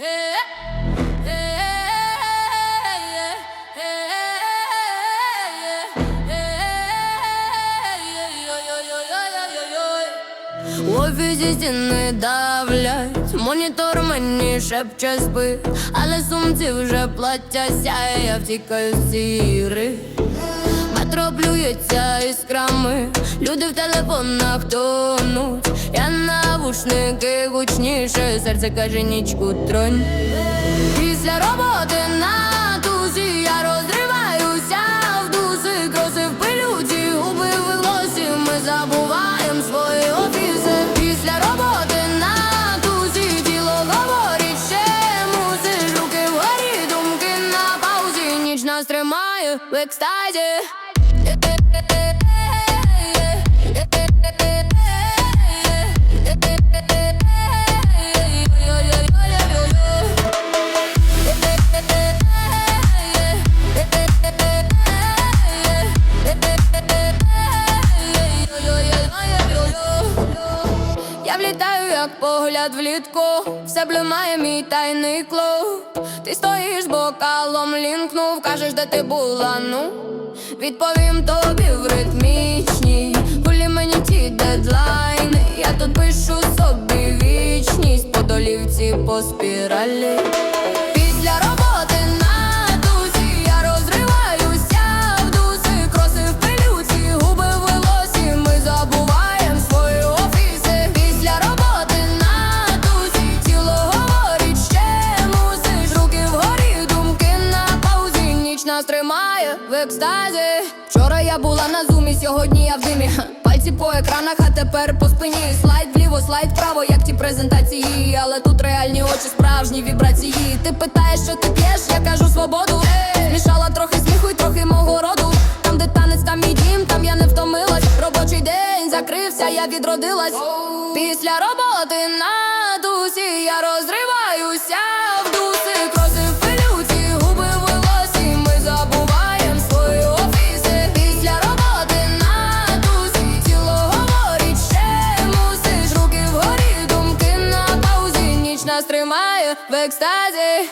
В офісі стіни давлять, монітор мені шепче спи, але сумці вже плаття сяє, я втікаю з цієї гри. Іскрами, люди в телефонах тонуть. Я навушники гучніше, серце каже нічку тронь. Після роботи на тузі я розриваюся в дуси, кроси в пилюці, губи в волосі, ми забуваємо свої офіси. Після роботи на тузі тіло говорить, ще мусиш руки вгорі, думки на паузі, ніч нас тримає в екстазі. Я влітаю, як погляд влітку, все блимає мій тайний клуб. Ти стоїш бокалом, лінкнув, кажеш, де ти була, ну відповім тобі в ритмічній, кулі мені ті дедлайни. Я тут пишу собі вічність по долівці по спіралі. Нас тримає в екстазі. Вчора я була на зумі, сьогодні я в димі. Пальці по екранах, а тепер по спині. Слайд вліво, слайд вправо, як ті презентації. Але тут реальні очі, справжні вібрації. Ти питаєш, що ти п'єш, я кажу свободу. Змішала трохи сміху й трохи мого роду. Там, де танець, там мій дім, там я не втомилась. Робочий день закрився, я відродилась. Після роботи на дусі я розриваюся нас тримає в екстазі.